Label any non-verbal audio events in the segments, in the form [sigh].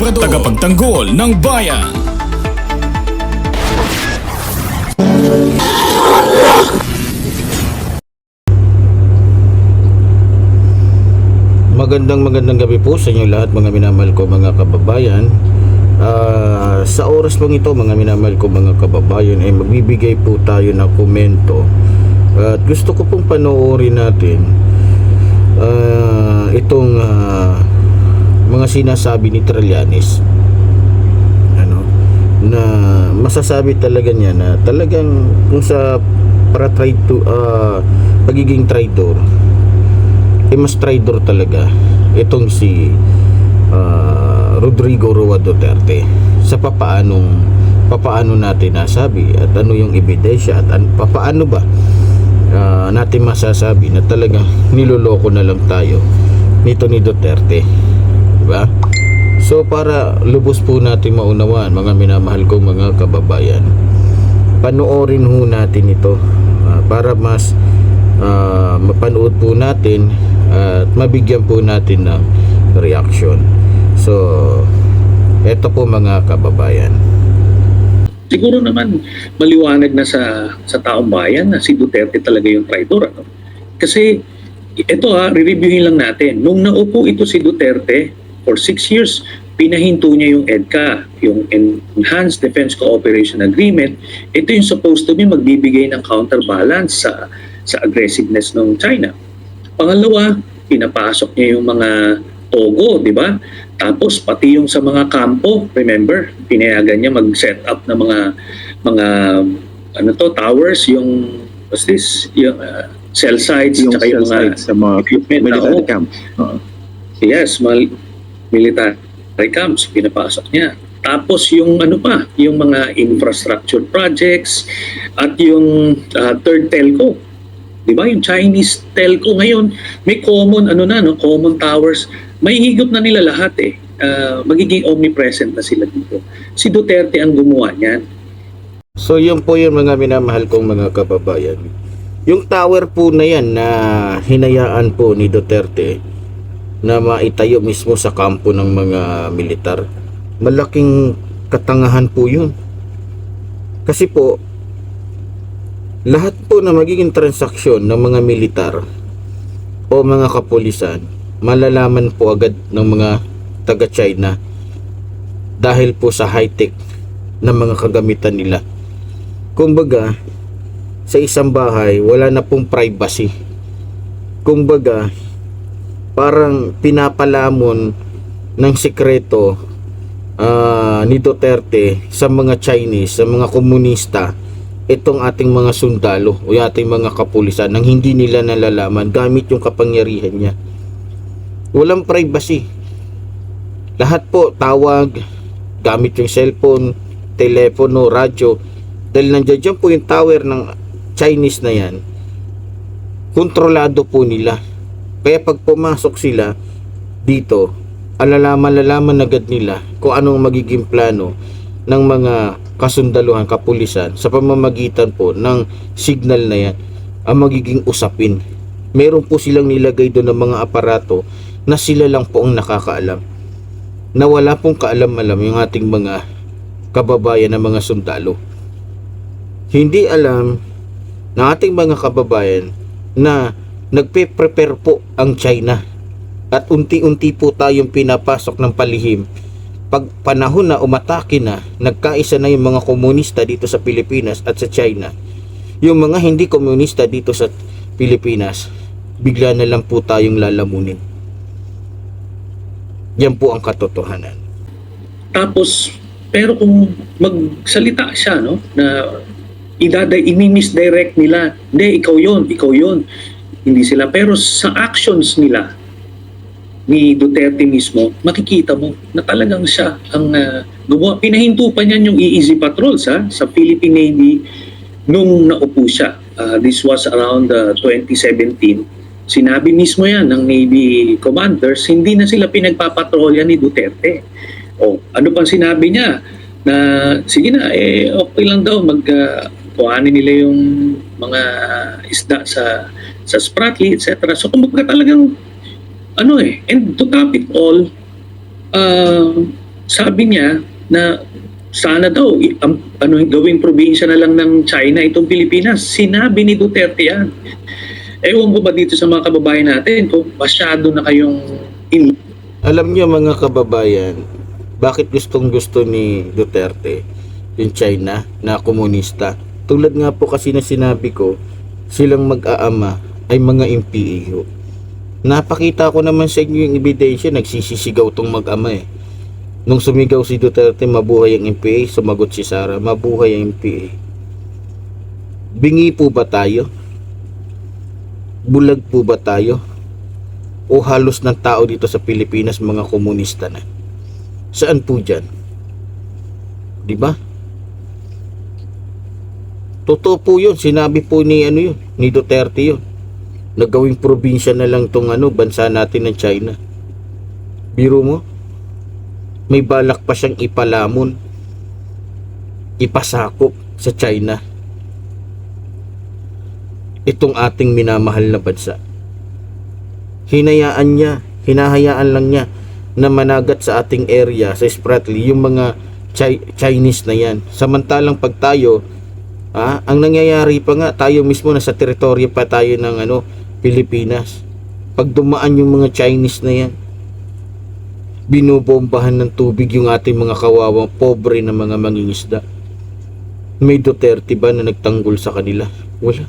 Tagapagtanggol ng bayan. Magandang magandang gabi po sa inyo lahat mga minamahal ko mga kababayan. Ah, Sa oras pong ito mga minamahal ko mga kababayan ay magbibigay po tayo ng komento. At gusto ko pong panoorin natin ah, Itong ah, mga sinasabi ni Trillanes ano, Na masasabi talaga niya na talagang kung sa para try to, ah, pagiging traitor eh mas traitor talaga itong si ah, Rodrigo Roa Duterte sa papaanong papaano natin nasabi at ano yung ebidensya at an, papaano ba ah, natin masasabi na talagang niloloko na lang tayo nito ni Duterte ba so para lubos po natin maunawaan mga minamahal kong mga kababayan panoorin ho natin ito ah, para mas ah, mapanood po natin at mabigyan po natin ng reaction. So, eto po mga kababayan. siguro naman maliwanag na sa sa taong bayan na si Duterte talaga yung traitor ano kasi ito ha re-reviewin lang natin nung naupo ito si Duterte for six years pinahinto niya yung EDCA yung Enhanced Defense Cooperation Agreement ito yung supposed to be magbibigay ng counterbalance sa sa aggressiveness ng China pangalawa pinapasok niya yung mga Togo, di ba? Tapos pati yung sa mga kampo, remember, pinayagan niya mag-set up ng mga mga ano to, towers, yung what's this, yung uh, cell sites, yung tsaka yung mga sites sa mga equipment, military camp. Oo. Yes, mga military camps, pinapasok niya. Tapos yung ano pa, yung mga infrastructure projects at yung uh, third telco. 'Di ba? Yung Chinese telco ngayon, may common ano na no, common towers. May higop na nila lahat eh. Uh, magiging omnipresent na sila dito. Si Duterte ang gumawa niyan. So, yun po yung mga minamahal kong mga kababayan. Yung tower po na yan na hinayaan po ni Duterte na maitayo mismo sa kampo ng mga militar, malaking katangahan po yun. Kasi po, lahat po na magiging transaksyon ng mga militar o mga kapulisan, malalaman po agad ng mga taga-China dahil po sa high-tech na mga kagamitan nila. Kumbaga, sa isang bahay, wala na pong privacy. Kumbaga, parang pinapalamon ng sikreto ah, ni Duterte sa mga Chinese, sa mga komunista, itong ating mga sundalo o ating mga kapulisan nang hindi nila nalalaman gamit yung kapangyarihan niya. Walang privacy. Lahat po tawag, gamit yung cellphone, telepono, radyo. Dahil nandiyan dyan po yung tower ng Chinese na yan, kontrolado po nila. Kaya pag pumasok sila dito, alalaman-lalaman agad nila kung anong magiging plano ng mga kasundaluhan, kapulisan sa pamamagitan po ng signal na yan ang magiging usapin. Meron po silang nilagay doon ng mga aparato na sila lang po ang nakakaalam. Na wala pong kaalam-alam yung ating mga kababayan na mga sundalo. Hindi alam ng ating mga kababayan na nagpe-prepare po ang China. At unti-unti po tayong pinapasok ng palihim. Pag panahon na umatake na nagkaisa na yung mga komunista dito sa Pilipinas at sa China. Yung mga hindi komunista dito sa Pilipinas bigla na lang po tayong lalamunin. Yan po ang katotohanan. Tapos, pero kung magsalita siya, no, na idaday, imi-misdirect nila, hindi, ikaw yon ikaw yon Hindi sila. Pero sa actions nila, ni Duterte mismo, makikita mo na talagang siya ang uh. Pinahinto pa niyan yung EEZ patrols ha, sa Philippine Navy nung naupo siya. Uh, this was around uh, 2017. Sinabi mismo yan ng Navy commanders, hindi na sila pinagpapatrolya ni Duterte. O, ano pang sinabi niya? Na sige na, eh, okay lang daw mag uh, nila yung mga isda sa sa Spratly, etc. So kumbaga talagang ano eh, and to top it all, uh, sabi niya na sana daw ang- ano gawing probinsya na lang ng China itong Pilipinas. Sinabi ni Duterte yan. Ewan ko ba dito sa mga kababayan natin kung masyado na kayong in Alam niyo mga kababayan, bakit gustong gusto ni Duterte yung China na komunista? Tulad nga po kasi na sinabi ko, silang mag-aama ay mga MPEO. Napakita ko naman sa inyo yung ebidensya, nagsisisigaw tong mag-ama eh. Nung sumigaw si Duterte, mabuhay ang MPA, sumagot si Sara, mabuhay ang MPA. Bingi po ba tayo? Bulag po ba tayo? o halos ng tao dito sa Pilipinas mga komunista na. Saan po dyan? Di ba? Totoo po yun. Sinabi po ni, ano yun, ni Duterte yun. Nagawing probinsya na lang tong ano, bansa natin ng China. Biro mo? May balak pa siyang ipalamon. Ipasakop sa China. Itong ating minamahal na bansa hinayaan niya, hinahayaan lang niya na managat sa ating area, sa Spratly, yung mga Chi- Chinese na yan. Samantalang pag tayo, ah, ang nangyayari pa nga, tayo mismo nasa teritoryo pa tayo ng ano, Pilipinas. Pag dumaan yung mga Chinese na yan, binubombahan ng tubig yung ating mga kawawang pobre na mga mangingisda. May Duterte ba na nagtanggol sa kanila? Wala.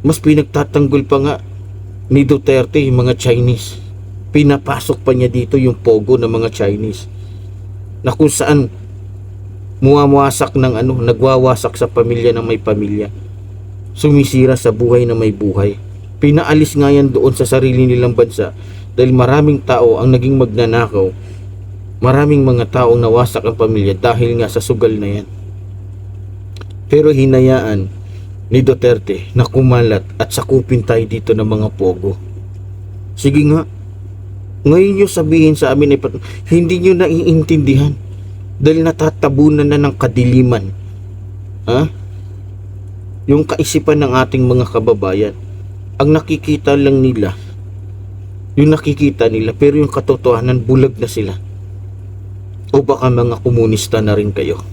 Mas pinagtatanggol pa nga ni Duterte yung mga Chinese. Pinapasok pa niya dito yung pogo ng mga Chinese. Na kung saan muwawasak ng ano, nagwawasak sa pamilya ng may pamilya. Sumisira sa buhay na may buhay. Pinaalis nga yan doon sa sarili nilang bansa dahil maraming tao ang naging magnanakaw. Maraming mga taong nawasak ang pamilya dahil nga sa sugal na yan. Pero hinayaan ni Duterte na kumalat at sakupin tayo dito ng mga pogo. Sige nga, ngayon nyo sabihin sa amin pat- hindi nyo naiintindihan dahil natatabunan na ng kadiliman. Ha? Yung kaisipan ng ating mga kababayan, ang nakikita lang nila, yung nakikita nila, pero yung katotohanan, bulag na sila. O baka mga komunista na rin kayo.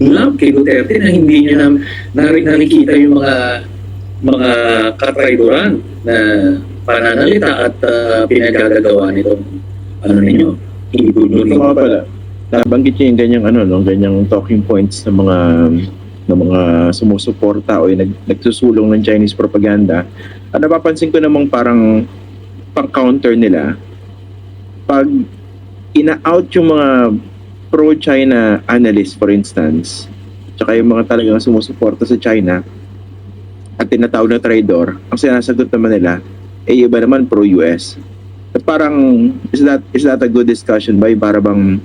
love kay Duterte na hindi niya na, nari- nakikita yung mga mga katraidoran na pananalita at uh, pinagagagawa nitong ano ninyo, Ito ibulong nga pala. Nabanggit niya yung ganyang ano, no, ganyang talking points ng mga ng mga sumusuporta o nag, nagsusulong ng Chinese propaganda. At napapansin ko namang parang pang-counter nila pag ina-out yung mga pro-China analysts for instance, tsaka yung mga talagang sumusuporta sa China at tinatawag na traidor, ang sinasagot naman nila, eh iba naman pro-US. At parang, is that, is that a good discussion? Yung Para bang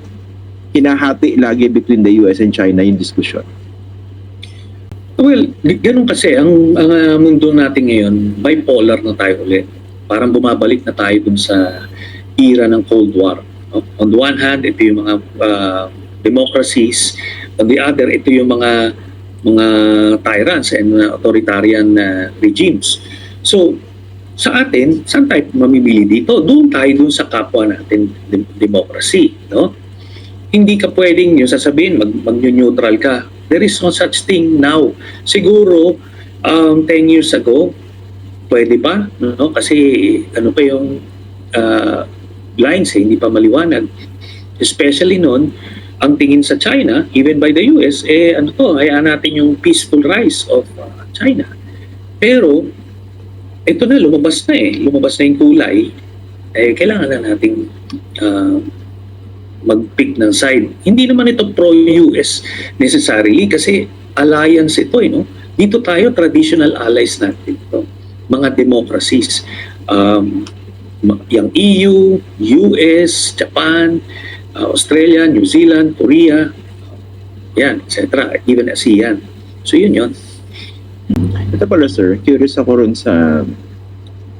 hinahati lagi between the US and China yung diskusyon. Well, ganun kasi ang, ang uh, mundo natin ngayon, bipolar na tayo ulit. Parang bumabalik na tayo dun sa era ng Cold War. no? On the one hand, ito yung mga uh, democracies. On the other, ito yung mga mga tyrants and uh, authoritarian uh, regimes. So, sa atin, saan tayo mamimili dito? Doon tayo doon sa kapwa natin, dem- democracy. No? Hindi ka pwedeng yung sasabihin, mag, mag-neutral ka. There is no such thing now. Siguro, um, 10 years ago, pwede pa, no? Kasi ano pa yung uh, lines eh, hindi pa maliwanag. Especially noon, ang tingin sa China, even by the US, eh ano to, hayaan natin yung peaceful rise of uh, China. Pero, ito na, lumabas na eh. Lumabas na yung kulay. Eh, kailangan na nating uh, mag-pick ng side. Hindi naman ito pro-US necessarily kasi alliance ito eh, no? Dito tayo, traditional allies natin ito. mga democracies. Um, yung EU, US, Japan, uh, Australia, New Zealand, Korea, yan, etc. Even ASEAN. So yun yun. Ito pala sir, curious ako rin sa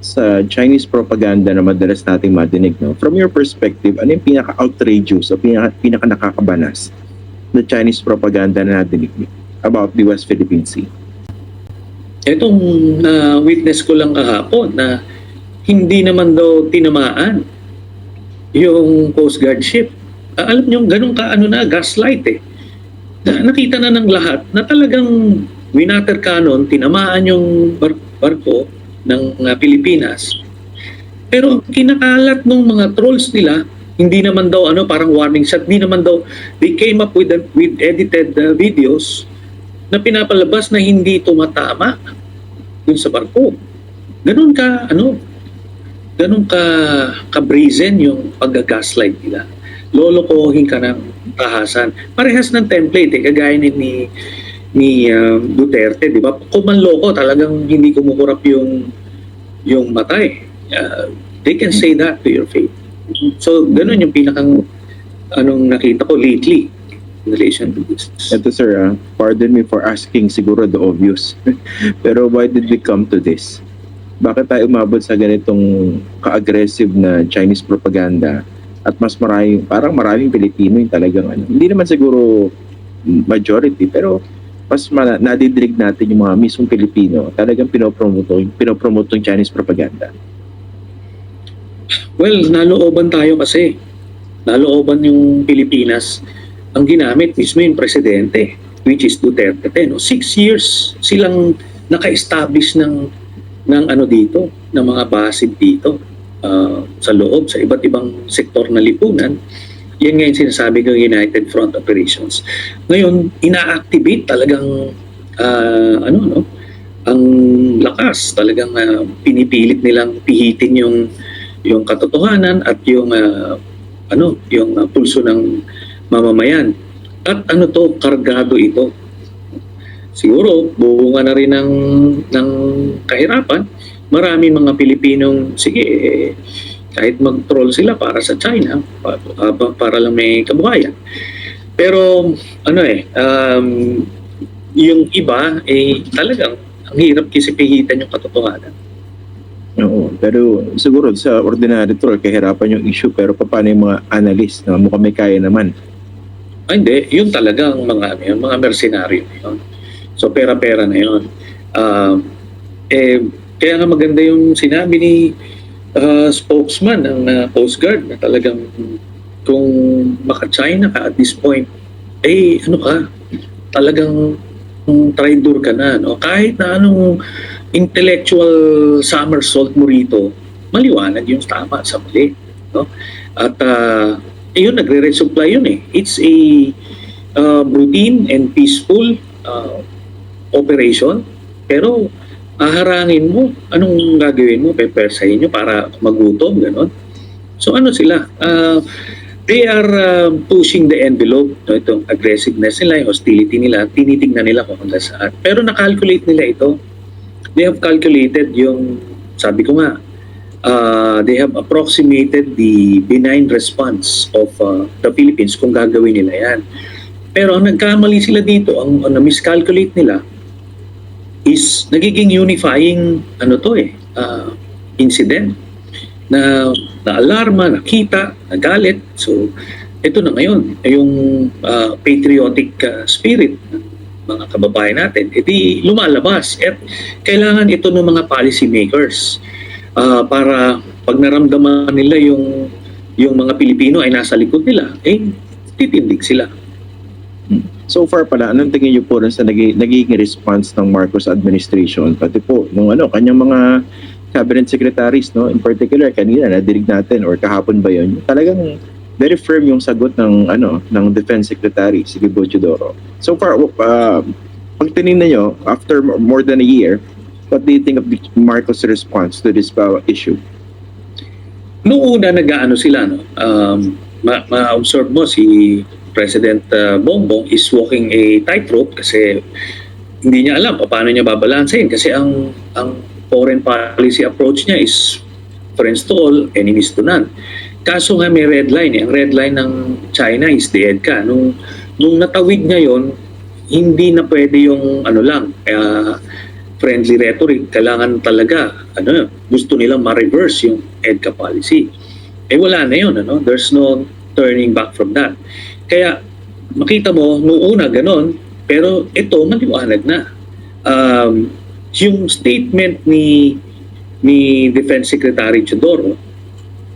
sa Chinese propaganda na madalas nating madinig. No? From your perspective, ano yung pinaka-outrageous o pinaka, pinaka-nakakabanas na Chinese propaganda na nadinig about the West Philippine Sea? Itong na witness ko lang kahapon na hindi naman daw tinamaan yung Coast Guard ship. Ah, alam nyo, ganun ka ano na, gaslight eh. Na, nakita na ng lahat na talagang winater cannon, tinamaan yung bar- barko ng Pilipinas. Pero kinakalat ng mga trolls nila, hindi naman daw ano parang warning shot, hindi naman daw they came up with with edited uh, videos na pinapalabas na hindi tumatama dun sa barko. Ganun ka, ano, ganun ka, ka-brazen yung pag-gaslight nila. Lolokohin ka ng tahasan. Parehas ng template, eh, kagaya ni, ni, ni um, Duterte, di ba? Kung manloko, talagang hindi kumukurap yung, yung mata eh. Uh, they can say that to your face. So, ganun yung pinakang anong nakita ko lately in relation to this. Ito sir, ah, pardon me for asking siguro the obvious. [laughs] Pero why did we come to this? Bakit tayo umabot sa ganitong ka-aggressive na Chinese propaganda at mas maraming, parang maraming Pilipino yung talagang ano. Hindi naman siguro majority, pero mas ma- nadidinig natin yung mga mismong Pilipino talagang pinopromote, pinopromote yung Chinese propaganda. Well, nalooban tayo kasi. Nalooban yung Pilipinas. Ang ginamit mismo yung presidente, which is Duterte. No? Six years silang naka-establish ng, ng ano dito, ng mga basid dito uh, sa loob, sa iba't ibang sektor na lipunan. Yan nga yung sinasabi ko United Front Operations. Ngayon, ina-activate talagang ah, ano no? Ang lakas talagang ah, pinipilit nilang pihitin yung yung katotohanan at yung ah, ano yung ah, pulso ng mamamayan. At ano to kargado ito. Siguro bubunga na rin ng ng kahirapan. Marami mga Pilipinong sige eh, kahit mag-troll sila para sa China pa- pa- para lang may kabuhayan pero ano eh um, yung iba eh talagang ang hirap kasi pihitan yung katotohanan Oo, pero siguro sa ordinary troll, kahirapan yung issue, pero paano yung mga analyst na mukhang may kaya naman? Ah, hindi. Yun talagang mga, ano yun, mga mercenaryo na yun. So, pera-pera na yun. Ah, eh, kaya nga maganda yung sinabi ni ah, spokesman ng ah, Coast Guard na talagang kung maka-China ka at this point, eh, ano ka, talagang traitor ka na. No? Kahit na anong intellectual somersault mo rito, maliwanag yung tama sa mali. No? At uh, yun, nagre-resupply yun eh. It's a uh, routine and peaceful uh, operation. Pero aharangin mo, anong gagawin mo? Pepersahin nyo para magutom, gano'n. So ano sila? Uh, they are uh, pushing the envelope. No? Itong aggressiveness nila, hostility nila, tinitingnan nila kung hanggang saan. Pero nakalculate nila ito. They have calculated yung, sabi ko nga, uh, they have approximated the benign response of uh, the Philippines kung gagawin nila yan. Pero ang nagkamali sila dito, ang, ang na-miscalculate nila is nagiging unifying ano to eh, uh, incident na na-alarma, nakita, nagalit. So, ito na ngayon, yung uh, patriotic uh, spirit ng mga kababayan natin, edi lumalabas. At kailangan ito ng mga policy makers ah, para pag naramdaman nila yung yung mga Pilipino ay nasa likod nila, eh, titindig sila. So far pala, anong tingin niyo po rin sa nagi- nagiging response ng Marcos administration, pati po nung ano, kanyang mga cabinet secretaries, no? In particular, kanina nadinig natin or kahapon ba 'yon? Talagang very firm yung sagot ng ano ng Defense Secretary si Gibo Teodoro. So far, uh, pag tinignan niyo after more than a year, what do you think of Marcos response to this uh, issue? Noong una nag-ano sila, no? Um, ma- ma-observe mo si President uh, Bongbong is walking a tightrope kasi hindi niya alam paano niya babalansehin kasi ang ang foreign policy approach niya is friends to all, enemies to none. Kaso nga may red line. Eh. Ang red line ng China is the EDCA. Nung, nung natawid niya yon hindi na pwede yung ano lang, ah, friendly rhetoric. Kailangan talaga, ano, gusto nilang ma-reverse yung EDCA policy. Eh wala na yun, ano? There's no turning back from that. Kaya makita mo, noong una ganon, pero ito maliwanag na. Um, yung statement ni ni Defense Secretary Chodoro,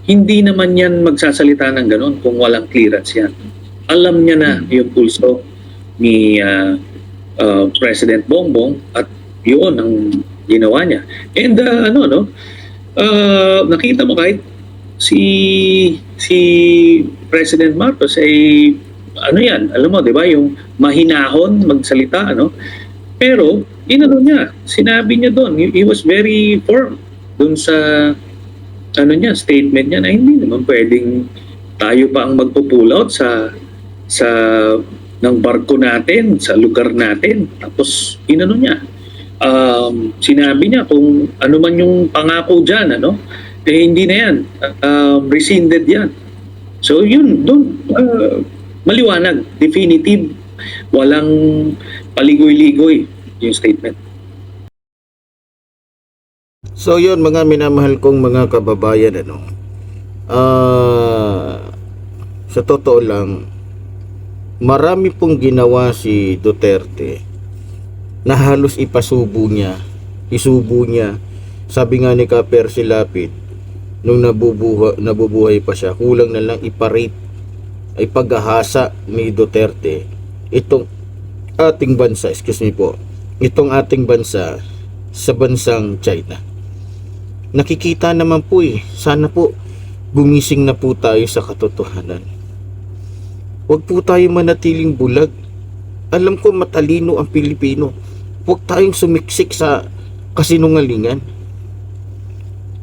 hindi naman yan magsasalita ng ganon kung walang clearance yan. Alam niya na yung pulso ni ah, ah, President Bongbong at yun ang ginawa niya. And ah, ano no, ah, nakita mo kahit si si President Marcos ay ano yan, alam mo 'di ba, yung mahinahon magsalita ano. Pero inano niya, sinabi niya doon, he, he was very firm doon sa ano niya, statement niya na hindi naman pwedeng tayo pa ang magpo-pull out sa sa ng barko natin, sa lugar natin. Tapos inano niya, um, sinabi niya kung ano man yung pangako diyan, ano, eh hindi na yan. Um, rescinded yan. So yun, doon uh, maliwanag, definitive, walang paligoy-ligoy yung statement. So yun mga minamahal kong mga kababayan ano. Ah sa totoo lang marami pong ginawa si Duterte na halos ipasubo niya, isubo niya. Sabi nga ni Kaper si Lapid nung nabubuha, nabubuhay pa siya, kulang na lang iparate ay paghahasa ni Duterte itong ating bansa, excuse me po, itong ating bansa sa bansang China nakikita naman po eh. Sana po gumising na po tayo sa katotohanan. Huwag po tayo manatiling bulag. Alam ko matalino ang Pilipino. Huwag tayong sumiksik sa kasinungalingan.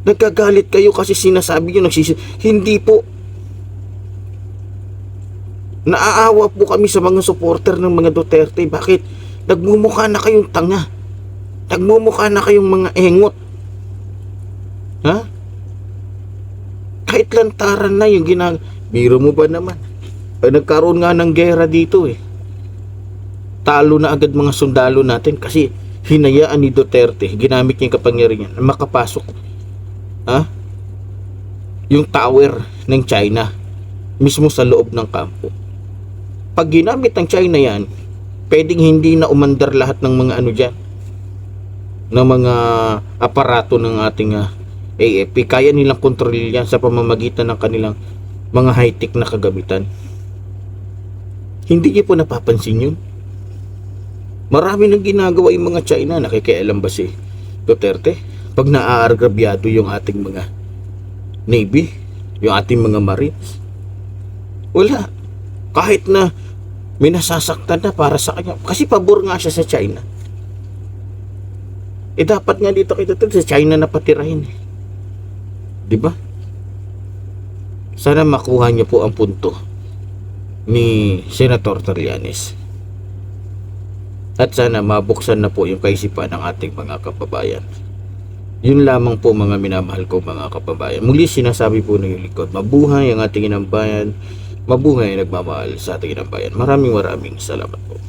Nagkagalit kayo kasi sinasabi nyo nagsis... Hindi po. Naaawa po kami sa mga supporter ng mga Duterte. Bakit? Nagmumukha na kayong tanga. Nagmumukha na kayong mga engot. Ha? Kahit lantaran na yung ginag... Biro mo ba naman? Ay, nagkaroon nga ng gera dito eh. Talo na agad mga sundalo natin kasi hinayaan ni Duterte, ginamit niya yung kapangyarihan makapasok. Ha? Yung tower ng China mismo sa loob ng kampo. Pag ginamit ng China yan, pwedeng hindi na umandar lahat ng mga ano dyan ng mga aparato ng ating ah, AFP. Kaya nilang kontrolin yan sa pamamagitan ng kanilang mga high-tech na kagamitan. Hindi niyo po napapansin yun? Marami nang ginagawa yung mga China. Nakikialam ba si Duterte? Pag naaargrabyado yung ating mga Navy, yung ating mga Marines. Wala. Kahit na may nasasaktan na para sa kanya. Kasi pabor nga siya sa China. Eh dapat nga dito Duterte sa China na patirahin eh. 'Di ba? Sana makuha niyo po ang punto ni Senator Trillanes. At sana mabuksan na po yung kaisipan ng ating mga kababayan. Yun lamang po mga minamahal ko mga kababayan. Muli sinasabi po ng likod, mabuhay ang ating inambayan, mabuhay ang nagmamahal sa ating inambayan. Maraming maraming salamat po.